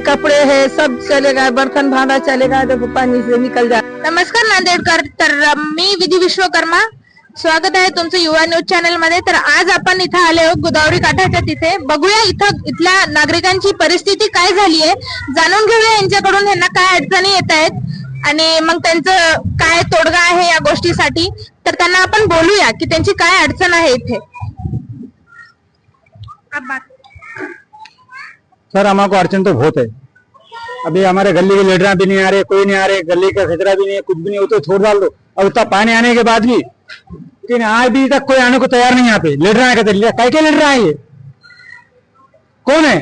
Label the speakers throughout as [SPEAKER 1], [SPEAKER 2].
[SPEAKER 1] कपड़े है सब चलेगा बर्तन भांडा चलेगा देखो पानी से निकल जा।
[SPEAKER 2] नमस्कार नांदेडकर तर मी विधी विश्वकर्मा. स्वागत आहे तुमचं युवा न्यूज चॅनलमध्ये तर आज आपण इथं आले आहोत गोदावरी काठाच्या तिथे. बघूया इथं इथल्या नागरिकांची परिस्थिती काय झाली आहे. जाणून घेऊया यांच्याकडून यांना काय अडचणी येत आहेत. आणि मग त्यांचं काय तोडगा आहे या गोष्टीसाठी. तर त्यांना आपण बोलूया की त्यांची काय अडचण आहे इथे.
[SPEAKER 3] सर हमारे अड़चन तो बहुत है। अभी हमारे गली के लीडर भी नहीं आ रहे, कोई नहीं आ रहे, गली का खतरा भी नहीं है, कुछ भी नहीं हो तो छोड़ डाल दो। और उतना पानी आने के बाद भी, लेकिन आज भी तक कोई आने को तैयार नहीं यहाँ पे। लीडर आए कहते कई के लीडर आए ये? कौन है?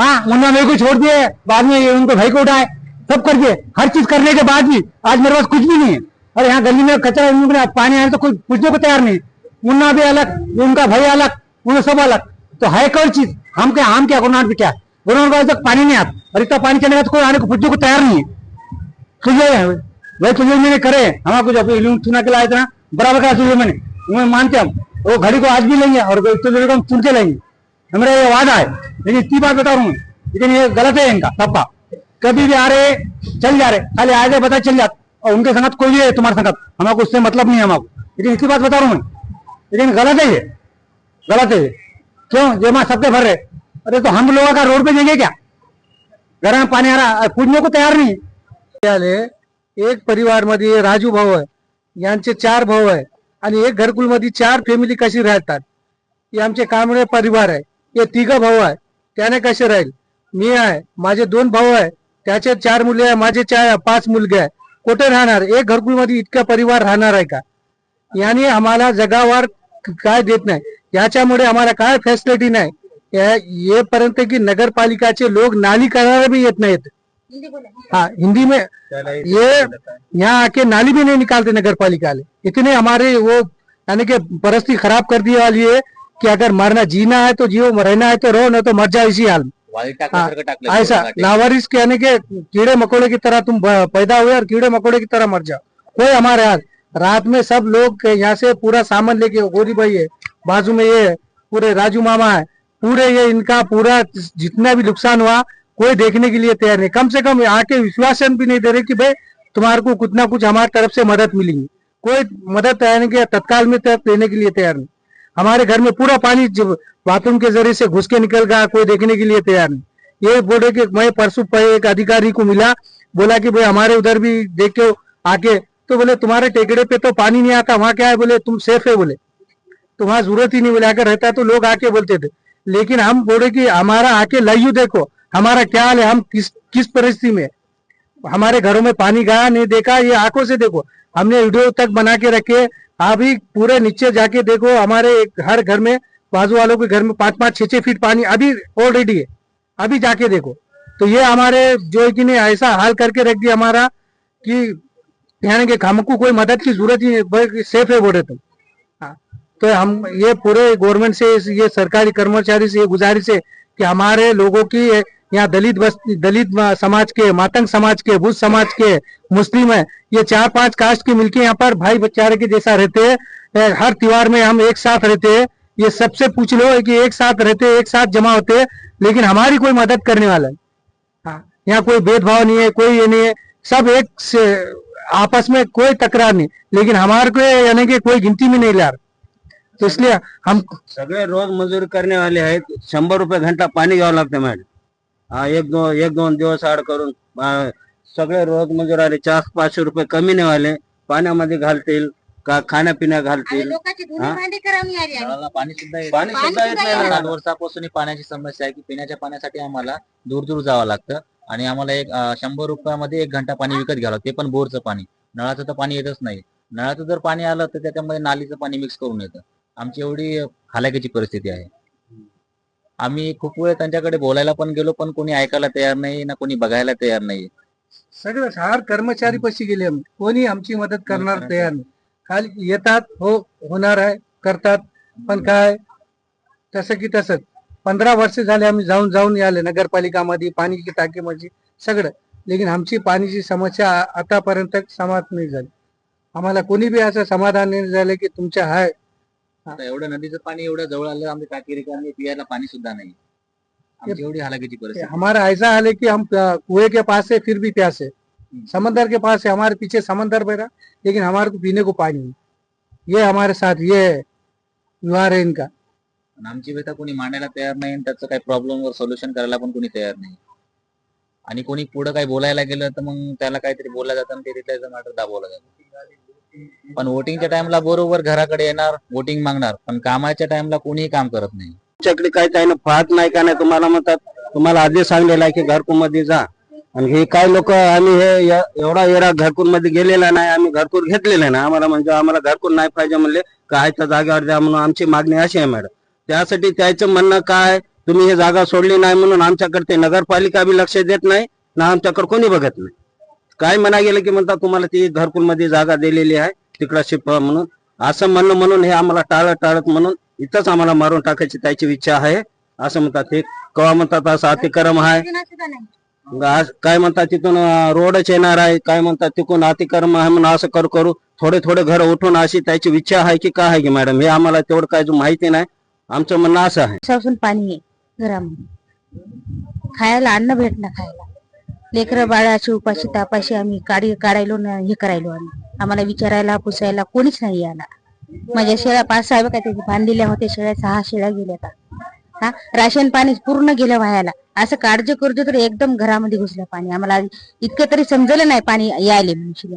[SPEAKER 3] हाँ मुन्ना मेरे को छोड़ दिए, बाद में ये उनको भाई को उठाए, सब कर दिए। हर चीज़ करने के बाद भी, आज मेरे पास कुछ भी नहीं है। और यहाँ गली में कचरा ने पानी आए तो कोई पूछने को तैयार नहीं। मुन्ना भी अलग, उनका भाई अलग, उन्हें सब अलग। तो है कौन चीज़? हम क्या हम क्या गुरुनाथ भी क्या? गुरुनाथ का तक पानी नहीं आता और इतना पानी चलेगा तो कोई आने को पूछने को तैयार नहीं है। तुझे भाई तुझे मैंने करे। हमारा कुछ अभी चुना के लाए थे ना, बराबर करा तुझे मैंने। मैं मानते हम। वो घड़ी को आज भी लेंगे और तुझे को हम चुन के लेंगे। हमारा ये वादा है। लेकिन इतनी बात बता रहा हूँ। लेकिन ये गलत है इनका सबका कभी भी आ रहे, चल जा रहे। खाली आ थे, पता चल जात। और उनके संगत कोई भी है, तुम्हारे संगत। हमारे उससे मतलब नहीं है हमारे लेकिन इतनी बात बता रहा हूँ मैं। लेकिन गलत है ये। गलत है ये। क्यों? जो मैं सबके भर रहे अरे तो हम लोगों का रोड पे देंगे क्या? घर में पानी आ रहा पूजने को तैयार नहीं।
[SPEAKER 4] आले एक परिवारमध्ये राजू भाऊ आहे यांचे चार भाऊ आहे आणि एक घरकुलमध्ये चार फॅमिली कशी राहतात? हे आमचे कांबळे परिवार आहे हे तिघ भाऊ आहे त्याने कसे राहील? मी आहे माझे दोन भाऊ आहे त्याचे चार मुले आहे माझे चार पाच मुलगे आहे. कुठे राहणार? एक घरकुलमध्ये इतका परिवार राहणार आहे का? याने आम्हाला जगावर काय देत नाही. याच्यामुळे आम्हाला काय फॅसिलिटी नाही. या- येपर्यंत की नगरपालिकाचे लोक नाली करायला भी येत नाहीत. हाँ हिंदी में ये यहाँ आके नाली भी नहीं निकालते नगर पालिका इतने हमारे वो यानी कि परिस्थिति खराब कर दी वाली है कि अगर मरना जीना है तो जियो रहना है तो रहो न तो मर जाओ इसी हाल में। हाँ, ऐसा लावारिस के यानी कि कीड़े मकोड़े की तरह तुम पैदा हुए और कीड़े मकोड़े की तरह मर जाओ। कोई हमारे हाल रात में सब लोग यहाँ से पूरा सामान लेके, गोरी भाई है, बाजू में ये पूरे राजू मामा है, पूरे ये इनका पूरा जितना भी नुकसान हुआ, कोई देखने के लिए तैयार नहीं। कम से कम आके विश्वासन भी नहीं दे रहे कि भाई तुम्हारे को कुछ ना कुछ हमारे तरफ़ से मदद मिलेगी। कोई मदद यानी कि तत्काल में देने के लिए तैयार नहीं। हमारे घर में पूरा पानी बाथरूम के ज़रिए से घुस के निकल गया, कोई देखने के लिए तैयार नहीं। ये बोले कि मैं परसों एक अधिकारी को मिला, बोला कि भाई हमारे उधर भी देखो आके तो बोले, तुम्हारे टेकड़े पे तो पानी नहीं आता, वहाँ क्या है? बोले, तुम सेफ़ है, बोले। तो वहाँ ज़रूरत ही नहीं बोले, अगर रहता तो लोग आके बोलते थे। लेकिन हम बोले कि हमारा आके लाइयो देखो, हमारा क्या हाल है, हम किस किस परिस्थिति में हमारे घरों में पानी गया, नहीं देखा, ये आँखों से देखो। हमने वीडियो तक बना के रखे अभी पूरे नीचे जाके देखो, हमारे हर घर में बाजू वालों के घर में पाँच पाँच, छह छह फीट पानी अभी ऑलरेडी है, अभी जाके देखो। तो ये हमारे जो है कि ने ऐसा हाल करके रख दिया हमारा कि यानी कि हमको कोई मदद की ज़रूरत ही नहीं सेफ़ है बोले तुम हाँ, तो हम ये पूरे गवर्नमेंट से ये सरकारी कर्मचारी से ये गुजारिश है कि हमारे लोगों की यहाँ दलित बस्ती दलित समाज के मातंग समाज के बुद्ध समाज के मुस्लिम है ये चार पाँच कास्ट के मिलके यहाँ पर भाई बच्चारे के जैसा रहते हैं हर त्योहार में हम एक साथ रहते हैं। ये सबसे पूछ लो कि एक साथ रहते एक साथ जमा होते हैं लेकिन हमारी कोई मदद करने वाला नहीं हाँ, यहाँ कोई भेदभाव नहीं है कोई ये नहीं है सब एक से आपस में कोई तकरार नहीं लेकिन हमारे को यानी कि कोई गिनती में नहीं ला रहा। तो इसलिए हम
[SPEAKER 5] सगळे रोज मजुरी करणे वाले आहेत. शंभर रुपये घंटा पाणी घ्यावं लागतं मॅडम. हा एक दोन एक दोन दिवस आड करून सगळे रोज मजूर आले. चार पाचशे रुपये कमी नाही वाले पाण्यामध्ये घालतील का खाण्यापिण्या घालतील?
[SPEAKER 6] नळाला पाणी सुद्धा येत
[SPEAKER 5] पाणी
[SPEAKER 6] नाही.
[SPEAKER 5] सुद्धा येत नाही.
[SPEAKER 6] सात
[SPEAKER 5] नळाला.
[SPEAKER 6] वर्षापासून ही पाण्याची समस्या आहे की पिण्याच्या पाण्यासाठी आम्हाला दूर दूर जावं लागतं. आणि आम्हाला एक शंभर रुपयामध्ये एक घंटा पाणी विकत घ्यावं ते पण बोरचं पाणी. नळाचं तर पाणी येतच नाही. नळाचं जर पाणी आलं तर त्याच्यामध्ये नालीचं पाणी मिक्स करून येतं. आमची एवढी हालाकीची परिस्थिती आहे. आम्ही खूप वेळ त्यांच्याकडे बोलायला पण गेलो पण कोणी ऐकायला तयार नाही ना कोणी बघायला तयार नाही.
[SPEAKER 4] सगळं हार कर्मचारी पशी गेले. कोणी आमची मदत करणार तयार नाही. खाली येतात हो होणार आहे करतात. पण काय? तसं की तसंच पंधरा वर्ष झाले आम्ही जाऊन जाऊन याले नगरपालिकामध्ये पाणी टाकीमध्ये सगळं. लेकिन आमची पाण्याची समस्या आतापर्यंत समाप्त नाही झाली. आम्हाला कोणी बी असं समाधान नाही झालं की तुमच्या हाय.
[SPEAKER 6] आता एवढं नदीचं पाणी एवढं जवळ आलं आमच्या टाकी रिकामी पियाला पाणी सुद्धा नाही. आमची एवढी हालाकीची परिस्थिती.
[SPEAKER 4] हमारा ऐसा हाल है कि हम कुएं के पास है फिर भी प्यासे समंदर के पास है हमारे पीछे समंदर बह लेकिन हमारे को पीने को पानी नहीं. ये हमारे साथ ये है व्यवहार है इनका.
[SPEAKER 6] आणि आमची व्यथा कोणी मांडायला तयार नाही आणि त्याचं काही प्रॉब्लेमवर सोल्युशन करायला पण कोणी तयार नाही. आणि कोणी पुढे काही बोलायला गेलं तर मग त्याला काहीतरी बोललं जातं आणि ते तिथल्याचं मॅटर दाबवलं जातं. पण वोटिंगच्या टाइमला बरोबर घराकडे येणार वोटिंग मागणार पण कामाच्या टाइमला कोणीही काम करत नाही.
[SPEAKER 5] तुमच्याकडे काही काही पाहत नाही का नाही? तुम्हाला म्हणतात तुम्हाला आधी सांगलेलं आहे की घरकुलमध्ये जा. आणि हे काय लोक आम्ही हे एवढा एरा घरकुलमध्ये गेलेला नाही आम्ही घरकुल घेतलेला नाही आम्हाला म्हणजे आम्हाला घरकुल नाही पाहिजे म्हणले काय त्या जागेवर द्या म्हणून आमची मागणी अशी आहे मॅडम. त्यासाठी त्याचं म्हणणं काय? तुम्ही हे जागा सोडली नाही म्हणून आमच्याकडे ते नगरपालिका बी लक्ष देत नाही ना आमच्याकडे कोणी बघत नाही. काय म्हणा गेलं की म्हणतात तुम्हाला ती घरकुलमध्ये जागा दिलेली आहे तिकडं शिफ्ट म्हणून. असं म्हणणं म्हणून हे आम्हाला टाळत टाळत म्हणून इथंच आम्हाला मारून टाकायची त्याची इच्छा आहे. असं म्हणतात हे. कवा म्हणतात असं अतिक्रम आहे. काय म्हणतात तिथून रोडच येणार आहे. काय म्हणतात तिकून अतिक्रम आहे म्हणून असं करू करू थोडे थोडे घर उठून अशी त्याची इच्छा आहे की काय आहे की मॅडम? हे आम्हाला तेवढं काय माहिती नाही. आमचं म्हणणं असं आहे.
[SPEAKER 7] दिवसापासून पाणी आहे घरामध्ये? खायला अन्न भेटणं खायला. लेकरं बाळाशी उपाशी तापाशी आम्ही काढी काढायलो ना हे करायलो आम्ही. आम्हाला विचारायला पुसायला कोणीच नाही आला माझ्या शेळ्या पाच सहा काय त्याची बांधलेल्या होत्या शेळ्या सहा शेळ्या गेल्या आता. हा? राशन पाणी पूर्ण गेलं व्हायला असं काळजी करतो तर एकदम घरामध्ये घुसलं पाणी. आम्हाला इतकं तरी समजलं नाही पाणी यायले म्हणून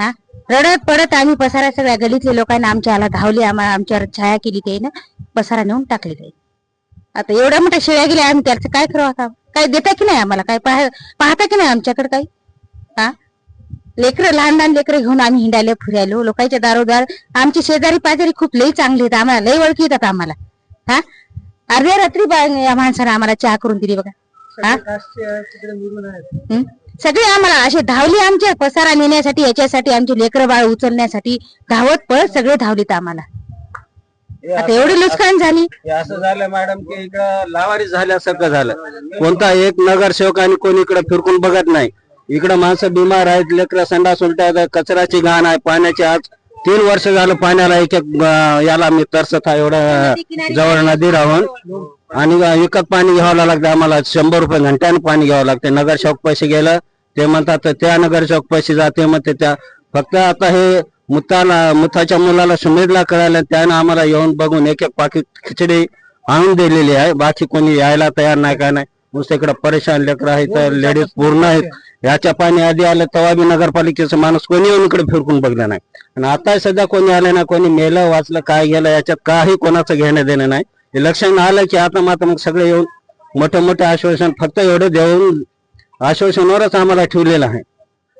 [SPEAKER 7] हा? रडत पडत आम्ही पसारा सगळ्या गलीतल्या लोकांना आमच्या आला धावले आम्हाला आमच्यावर छाया केली ते ना पसारा नेऊन टाकले ते आता एवढ्या मोठ्या शेळ्या गेल्या आम्ही त्याचं काय करू आता? काय देता की नाही आम्हाला? काय पाह पाहता की नाही आमच्याकडे काही? हा? लेकरं लहान लहान लेकरं घेऊन आम्ही हिंडायला फिरायलो. लोकांच्या दारोदार आमचे शेजारी पाजारी खूप लई चांगले आहेत. आम्हाला लई ओळखी येतात आम्हाला. हा? अर्ध्या रात्री माणसानं आम्हाला चहा करून दिली बघा. हा? सगळे आम्हाला असे धावले आमच्या पसारा नेण्यासाठी याच्यासाठी आमचे लेकरं बाळ उचलण्यासाठी धावत पळत सगळे धावलेत आम्हाला. आता एवढी नुकसान झाली.
[SPEAKER 5] हे असं झालं मॅडम की इकडं लावारी झाल्यासारखं झालं. कोणता एक नगरसेवक आणि कोणी इकडे फिरकून बघत नाही. इकडं माणसं बिमार आहेत लेकरं संडास उलट्या आहेत, कचऱ्याची घाण आहे पाण्याची आज तीन वर्ष झालं पाण्याला एक एक अं, याला मी तरसत आहे एवढं जवळ नदी राहून. आणि विकत पाणी घ्यावं लागतं आम्हाला शंभर रुपये घंट्यानं पाणी घ्यावं लागतं. नगरसेवक पैसे गेलं ते म्हणतात त्या नगरसेवक पैसे जाते म्हणते त्या. फक्त आता हे मुताला मुताच्या मुलाला सुमेधला कळायला त्यानं आम्हाला येऊन बघून एक एक पाकिट खिचडी आणून दिलेली आहे. बाकी कोणी यायला तयार नाही काय नाही? नुसतं इकडे परेशान लेकरं आहेत लेडीज पूर्ण आहेत. याच्या पाणी आधी आलं तेव्हा बी नगरपालिकेचा माणूस कोणी येऊन इकडे फिरकून बघलं नाही. आणि आता सध्या कोणी आलं नाही कोणी मेलं वाचलं काय गेलं याच्यात काही कोणाचं घेणं देणं नाही. इलेक्शन आलं की आता मात्र मग सगळे येऊन मोठे मोठे आश्वासन फक्त एवढे देऊन आश्वासनावरच आम्हाला ठेवलेलं आहे.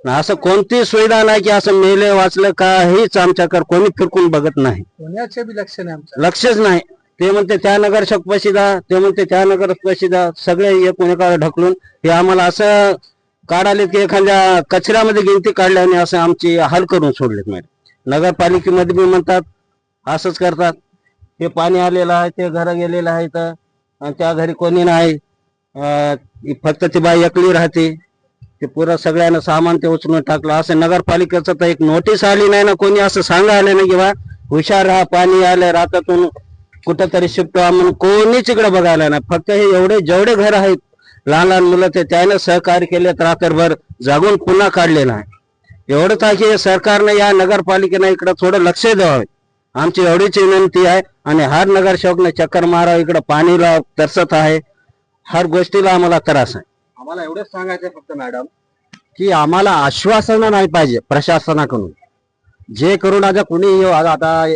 [SPEAKER 5] असं कोणती सुविधा नाही की असं मेले वाचलं काहीच आमच्याकडे कोणी फिरकून बघत नाही.
[SPEAKER 4] लक्ष नाही
[SPEAKER 5] लक्षच नाही. ते म्हणते त्या पैसे द्या ते म्हणते त्या नगर द्या सगळे एक कोणीकडे ढकलून हे आम्हाला असं काढाले की एखाद्या कचऱ्यामध्ये गिनती काढल्याने असं आमची हाल करून सोडलेत मॅडम. नगरपालिकेमध्ये बी म्हणतात असंच करतात. हे पाणी आलेलं आहे ते घर गेलेलं आहे आणि त्या घरी कोणी नाही. फक्त ती बाई एकली राहते. ते पुरा सगळ्यांना सामान ते उचलून टाकलं. असं नगरपालिकेचं तर एक नोटीस आली नाही ना कोणी असं सांगा आलं नाही किंवा हुशार राहा पाणी आलं रातातून कुठंतरी शिफ्ट व्हा म्हणून कोणीच इकडे बघायला नाही. फक्त हे एवढे जेवढे घर आहेत लहान लहान मुलं ते त्यानं सहकार्य केले रात्रभर जागून पुन्हा काढले नाही. एवढंच आहे की सरकारने या नगरपालिकेनं इकडे थोडं लक्ष द्यावं. आमची एवढीच विनंती आहे. आणि हर नगरसेवकने चक्कर मारा इकडे पाणीला तरसत आहे. हर गोष्टीला आम्हाला त्रास आहे.
[SPEAKER 3] आम्हाला एवढंच सांगायचं फक्त मॅडम की आम्हाला आश्वासन नाही पाहिजे प्रशासनाकडून. जे करून आता कुणी येऊ, आता आता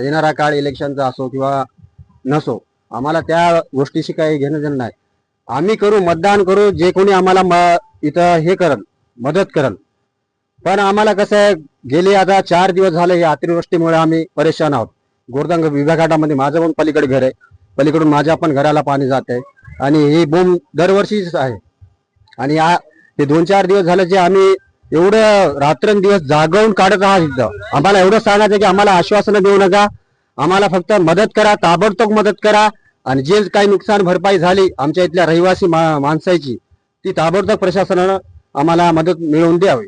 [SPEAKER 3] येणारा काळ इलेक्शनचा असो किंवा नसो आम्हाला त्या गोष्टीशी काही घेणं देणं नाही. आम्ही करू मतदान करू जे कोणी आम्हाला म- इथं हे करल मदत करल. पण आम्हाला कसं आहे गेले आता चार दिवस झाले या अतिवृष्टीमुळे आम्ही परेशान आहोत. गोरदांग विभागाटामध्ये माझं पण पलीकडे घर आहे. पलीकडून माझ्या पण घराला पाणी जात आहे. आणि ही बोंब दरवर्षीच आहे. आणि हे दोन चार दिवस झालं जे आम्ही एवढं रात्रंदिवस जागवून काढत आहात इथं. आम्हाला एवढं सांगायचं की आम्हाला आश्वासनं देऊ नका. आम्हाला फक्त मदत करा ताबडतोब मदत करा. आणि जे काही नुकसान भरपाई झाली आमच्या इथल्या रहिवासी मा- माणसाची
[SPEAKER 5] ती ताबडतोब प्रशासनानं आम्हाला मदत मिळवून द्यावी.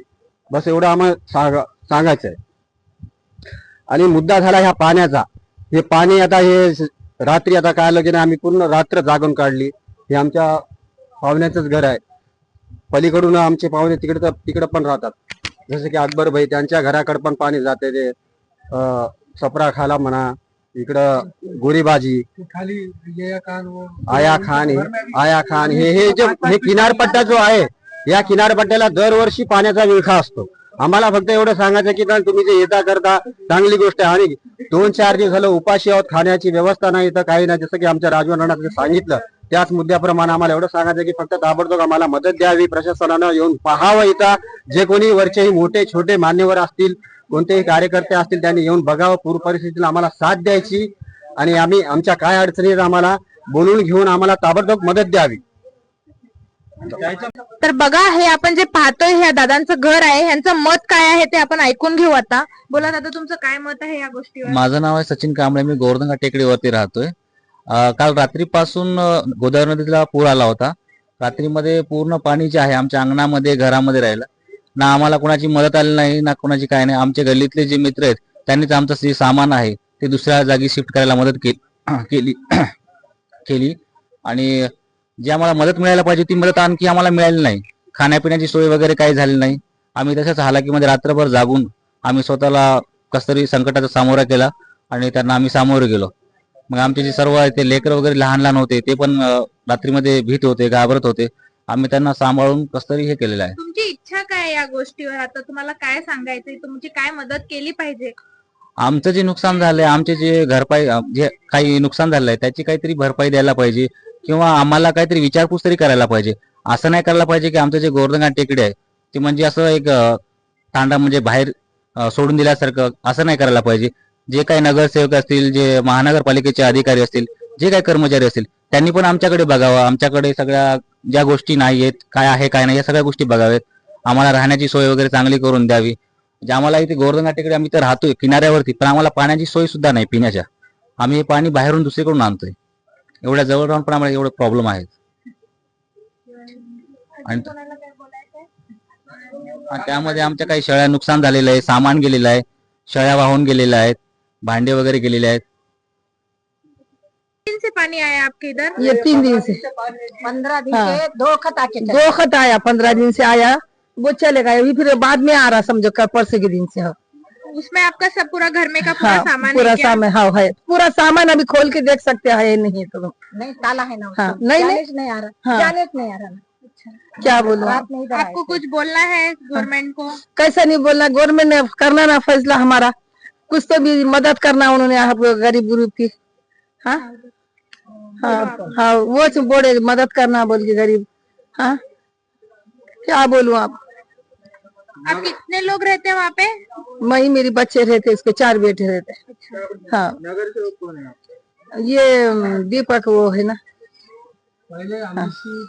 [SPEAKER 5] बस एवढं आम्हाला सांगा सांगायचं आहे आणि मुद्दा झाला ह्या पाण्याचा. हे पाणी आता हे रात्री आता काय आलं की नाही आम्ही पूर्ण रात्र जागून काढली. हे आमच्या पाहुण्याचंच घर आहे. पलीकडून आमचे पाहुणे तिकडे तिकडं पण राहतात. जसं की अकबर भाई त्यांच्या घराकडे पण पाणी जाते ते. सपरा खाला म्हणा इकडं गोरीबाजी आया खान आया खान हे हे जे हे किनारपट्टा जो आहे या किनारपट्ट्याला दरवर्षी पाण्याचा विळखा असतो. आम्हाला फक्त एवढं सांगायचं की ना तुम्ही जे येता करता चांगली गोष्ट आहे. आणि दोन चार दिवस झालं उपाशी आहोत खाण्याची व्यवस्था नाही तर काही नाही. जसं की आमच्या राजवणांना सांगितलं त्याच मुद्द्याप्रमाणे आम्हाला एवढं सांगायचं की फक्त ताबडतोब आम्हाला मदत द्यावी. प्रशासनानं येऊन पाहावं इथं. जे कोणी वरचेही मोठे छोटे मान्यवर असतील कोणतेही कार्यकर्ते असतील त्यांनी येऊन बघावं. पूर परिस्थितीला आम्हाला साथ द्यायची. आणि आम्ही आमच्या काय अडचणी आम्हाला बोलून घेऊन आम्हाला ताबडतोब मदत द्यावी.
[SPEAKER 2] तर बघा हे आपण जे पाहतोय ह्या दादांचं घर आहे ह्यांचं मत काय आहे ते आपण ऐकून घेऊ आता. बोला दादा तुमचं काय मत आहे या गोष्टीवर?
[SPEAKER 6] माझं नाव आहे सचिन कांबळे मी गोवर्धन टेकडीवरती राहतोय. अं, काल रात्रीपासून अं, गोदावरी नदीला पूर आला होता. रात्रीमध्ये पूर्ण पाणी जे आहे आमच्या अंगणामध्ये घरामध्ये राहिलं. ना आम्हाला कोणाची मदत आली नाही ना कोणाची काय नाही. आमच्या गल्लीतले जे मित्र आहेत त्यांनीच आमचं जे सामान आहे ते दुसऱ्या जागी शिफ्ट करायला मदत के- केली केली. आणि जी आम्हाला मदत मिळायला पाहिजे ती मदत आणखी आम्हाला मिळाली नाही. खाण्यापिण्याची सोय वगैरे काही झाली नाही. आम्ही तशाच हालाकीमध्ये रात्रभर जागून आम्ही स्वतःला कस तरी संकटाचा सामोरा केला आणि त्यांना आम्ही सामोरे गेलो. मग आमचे जे सर्व ते लेकर वगैरे लहान लहान होते ते पण रात्रीमध्ये भीत होते घाबरत होते. आम्ही त्यांना सांभाळून कस तरी हे केलेलं आहे.
[SPEAKER 2] तुमची इच्छा काय या गोष्टीवर? आता तुम्हाला काय सांगायचंय? तुमची काय मदत केली पाहिजे?
[SPEAKER 6] आमचं जे नुकसान झालंय आमचे जे घरपाई जे काही नुकसान झालंय त्याची काहीतरी भरपाई द्यायला पाहिजे. किंवा आम्हाला काहीतरी विचारपूस तरी करायला पाहिजे. असं नाही करायला पाहिजे की आमचं जे गोवर्धन टेकडे आहे ते म्हणजे असं एक तांडा म्हणजे बाहेर सोडून दिल्यासारखं असं नाही करायला पाहिजे. जे काही नगरसेवक असतील जे महानगरपालिकेचे अधिकारी असतील जे काही कर्मचारी असतील त्यांनी पण आमच्याकडे बघावं. आमच्याकडे सगळ्या ज्या गोष्टी नाही आहेत काय आहे काय नाही या सगळ्या गोष्टी बघाव्यात. आम्हाला राहण्याची सोय वगैरे चांगली करून द्यावी. जे आम्हाला इथे गोवर्धन टेकडे आम्ही तर राहतोय किनाऱ्यावरती पण आम्हाला पाण्याची सोय सुद्धा नाही पिण्याच्या. आम्ही हे पाणी बाहेरून दुसरीकडून आणतोय. एवढ्या जवळ राहून पण आम्हाला एवढे प्रॉब्लेम आहेत आणि आणि त्यामध्ये आमच्या काही शेळ्या नुकसान झालेलं आहे सामान गेलेलं आहे शेळ्या वाहून गेलेल्या आहेत भांडे वगैरे गेलेले आहेत.
[SPEAKER 2] से पानी आया आपके इधर?
[SPEAKER 1] ये तीन दिन से
[SPEAKER 7] पंधरा दिन
[SPEAKER 1] हाँ।
[SPEAKER 7] से दो खत आके
[SPEAKER 1] दो खत आया पंद्रह दिन से आया वो चलेगा अभी फिर बाद में आ रहा समझो कल परसों के दिन से हाँ।
[SPEAKER 2] उसमें आपका सब पूरा घर में का पूरा
[SPEAKER 1] हाँ,
[SPEAKER 2] सामान
[SPEAKER 1] पूरा
[SPEAKER 2] है
[SPEAKER 1] सामान हाँ है। पूरा सामान अभी खोल के देख सकते हैं नहीं तो।
[SPEAKER 7] नहीं ताला है ना
[SPEAKER 1] हाँ, नहीं, नहीं।
[SPEAKER 7] नहीं आ रहा।
[SPEAKER 1] हाँ।
[SPEAKER 7] नहीं आ रहा ना।
[SPEAKER 1] क्या बोलूँ?
[SPEAKER 2] आपको कुछ बोलना है गवर्नमेंट को?
[SPEAKER 1] कैसा नहीं बोलना? गवर्नमेंट ने करना ना फैसला हमारा। कुछ तो भी मदद करना उन्होंने गरीब गुरूब की। हाँ? हाँ हाँ वो तो बोले मदद करना बोल के गरीब। हाँ? क्या बोलूँ आप?
[SPEAKER 2] आप कितने लोग रहते हैं वहाँ पे?
[SPEAKER 1] मैं ही मेरे बच्चे रहते इसके चार बेटे रहते हाँ। ये दीपक वो है ना।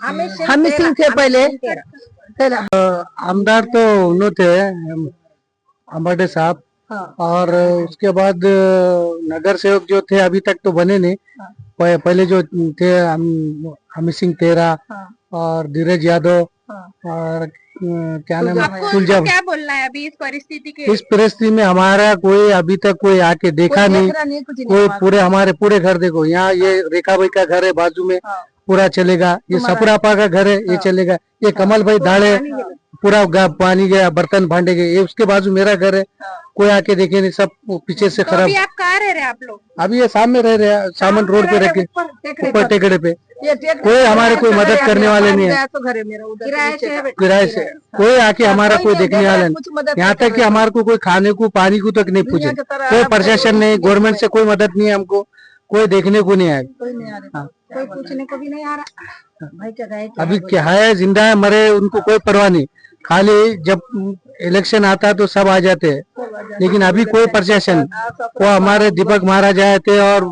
[SPEAKER 7] हमें
[SPEAKER 1] हम सिंह थे पहले।
[SPEAKER 4] आमदार तो उन्होंने थे अम्बाडे साहब। और उसके बाद नगर सेवक जो थे अभी तक तो बने नहीं। पह- पहले जो थे हम- अमित सिंह तेरा और धीरज यादव और अ, क्या नाम है?
[SPEAKER 2] सुलझा क्या बोलना है अभी इस परिस्थिति के
[SPEAKER 4] इस परिस्थिति में हमारा कोई अभी तक कोई आके देखा
[SPEAKER 1] कोई
[SPEAKER 4] नहीं।
[SPEAKER 1] नहीं कुछ
[SPEAKER 4] कोई पूरे हमारे पूरे घर देखो। यहाँ ये रेखा भाई का घर है बाजू में पूरा चलेगा। ये सपुरापा का घर है ये चलेगा। ये कमल भाई दाड़े पूरा पानी गया बर्तन भांडे गए। ये उसके बाजू मेरा घर है। कोई आके देखे नहीं सब पीछे से
[SPEAKER 2] तो
[SPEAKER 4] खराब।
[SPEAKER 2] अभी आप कहाँ रह रहे आप लोग?
[SPEAKER 4] अभी ये सामने रह रहे हैं सामान रोड पे रखे ऊपर टेकड़े पे। कोई हमारे कोई मदद करने वाले नहीं है।
[SPEAKER 1] तो घर है मेरा उधर
[SPEAKER 7] किराए से
[SPEAKER 4] कोई आके हमारा कोई देखने वाला नहीं। यहाँ तक कि हमारे को कोई खाने को पानी को तक नहीं पूछे। कोई प्रशासन नहीं गवर्नमेंट से कोई मदद नहीं है हमको। कोई देखने को नहीं आया।
[SPEAKER 1] कोई नहीं आ रहा
[SPEAKER 7] कोई पूछने को भी नहीं आ रहा। भाई क्या गए क्या
[SPEAKER 4] अभी क्या है ज़िंदा है मरे उनको कोई परवाह नहीं। खाली जब इलेक्शन आता तो सब आ जाते हैं। लेकिन अभी कोई प्रशासन वो हमारे दीपक महाराज आए थे और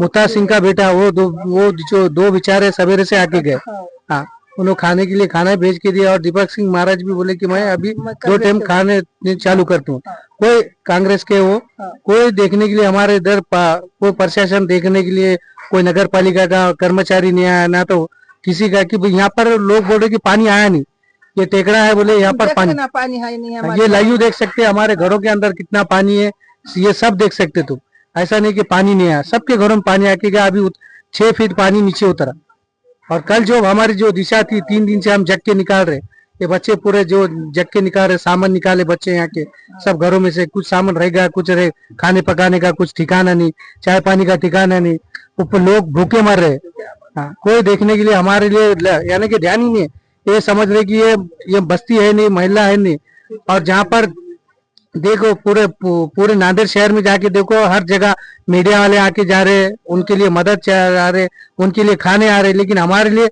[SPEAKER 4] मुता सिंह का बेटा वो दो वो जो दो बेचारे सवेरे से आके गए। हाँ उन्होंने खाने के लिए खाना भेज के दिया और दीपक सिंह महाराज भी बोले कि मैं अभी दो टाइम खाने चालू करता हूँ। कोई कांग्रेस के हो कोई देखने के लिए हमारे इधर कोई प्रशासन देखने के लिए कोई नगर पालिका का कर्मचारी नहीं आया ना तो किसी का कि यहाँ पर लोग बोल रहे कि पानी आया नहीं। ये टेकड़ा है बोले यहाँ पर पानी।
[SPEAKER 1] पानी है नहीं हमारे
[SPEAKER 4] ये लाइव देख सकते हैं हमारे घरों के अंदर कितना पानी है ये सब देख सकते तुम। ऐसा नहीं कि पानी नहीं आया। सबके घरों में पानी आके गया अभी छह फीट पानी नीचे उतरा। और कल जो हमारी जो दिशा थी तीन दिन से हम जग के निकाल रहे। ये बच्चे पूरे जो जग के निकाल रहे सामान निकाले बच्चे यहाँ के। सब घरों में से कुछ सामान रह गया कुछ रहे खाने पकाने का कुछ ठिकाना नहीं चाय पानी का ठिकाना नहीं। ऊपर लोग भूखे मर रहे। हाँ कोई देखने के लिए हमारे लिए यानी कि ध्यान ही नहीं है। ये समझ रहे कि ये ये बस्ती है नहीं महिला है नहीं। और जहाँ पर देखो पूरे पूरे नांदेड़ शहर में जाके देखो हर जगह मीडिया वाले आके जा रहे हैं उनके लिए मदद जा रहे उनके लिए खाने आ रहे लेकिन हमारे लिए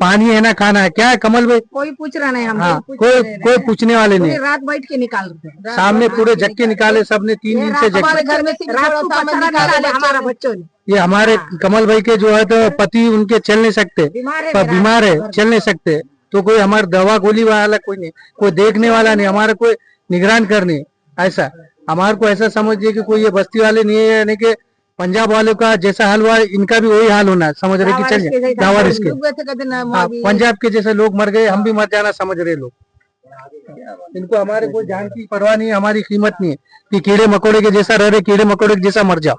[SPEAKER 4] पानी है ना खाना है। क्या है कमल भाई?
[SPEAKER 1] कोई पूछ रहा नहीं हम
[SPEAKER 4] हाँ कोई कोई पूछने वाले नहीं।
[SPEAKER 1] रात बैठ के निकाल रहे
[SPEAKER 4] सामने पूरे जक्के निकाले सबने तीन दिन से जक्के
[SPEAKER 1] घर में से रात को सामान निकाले हमारा बच्चों ने।
[SPEAKER 4] ये हमारे कमल भाई के जो है तो पति उनके चल नहीं सकते।
[SPEAKER 1] है
[SPEAKER 4] बीमार है चल नहीं सकते। तो कोई हमारे दवा गोली वाला कोई नहीं कोई देखने वाला नहीं हमारा कोई निगरान करने ऐसा। हमारे को ऐसा समझिए कि कोई ये बस्ती वाले नहीं है यानी कि पंजाब वालों का जैसा हाल हुआ इनका भी वही हाल होना समझ रहे कि चल जाए लावारिस के।
[SPEAKER 1] डूब गए थे कहते ना
[SPEAKER 4] हाँ, पंजाब के जैसे लोग मर गए हम भी मर जाना समझ रहे लोग। इनको हमारे कोई जान की परवाह नहीं है हमारी कीमत नहीं है कि कीड़े मकोड़े के जैसा रह रहे कीड़े मकोड़े के जैसा मर जाओ।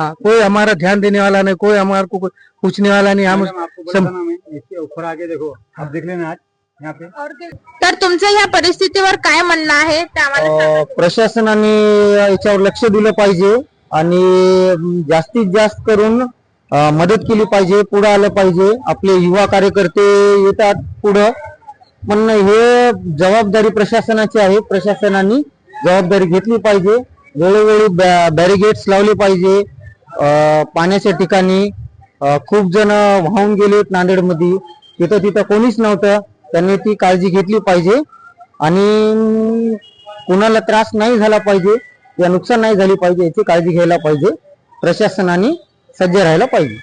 [SPEAKER 4] हाँ कोई हमारा ध्यान देने वाला नहीं कोई हमारे को पूछने वाला नहीं हम
[SPEAKER 3] आपको
[SPEAKER 4] सम-
[SPEAKER 3] बताना मैं इसके ऊपर आके देखो आप देख लेना आज यहाँ पे।
[SPEAKER 2] तर तुमचं ह्या परिस्थितीवर काय म्हणणं आहे?
[SPEAKER 8] प्रशासनाने याच्यावर लक्ष दिलं पाहिजे आणि जास्तीत जास्त करून मदत केली पाहिजे पुढे आलं पाहिजे. आपले युवा कार्यकर्ते येतात पुढं. पण हे जबाबदारी प्रशासनाची आहे. प्रशासनाने जबाबदारी घेतली पाहिजे. वेळोवेळी बॅरिगेट्स लावले पाहिजे. पाण्याच्या ठिकाणी खूप जण वाहून गेलेत नांदेडमध्ये. तिथं तिथं कोणीच नव्हतं. त्यांनी ती काळजी घेतली पाहिजे. आणि कुणाला त्रास नाही झाला पाहिजे या नुकसान नाही झाली पाहिजे याची काळजी घ्यायला पाहिजे. प्रशासनाने सज्ज राहायला पाहिजे.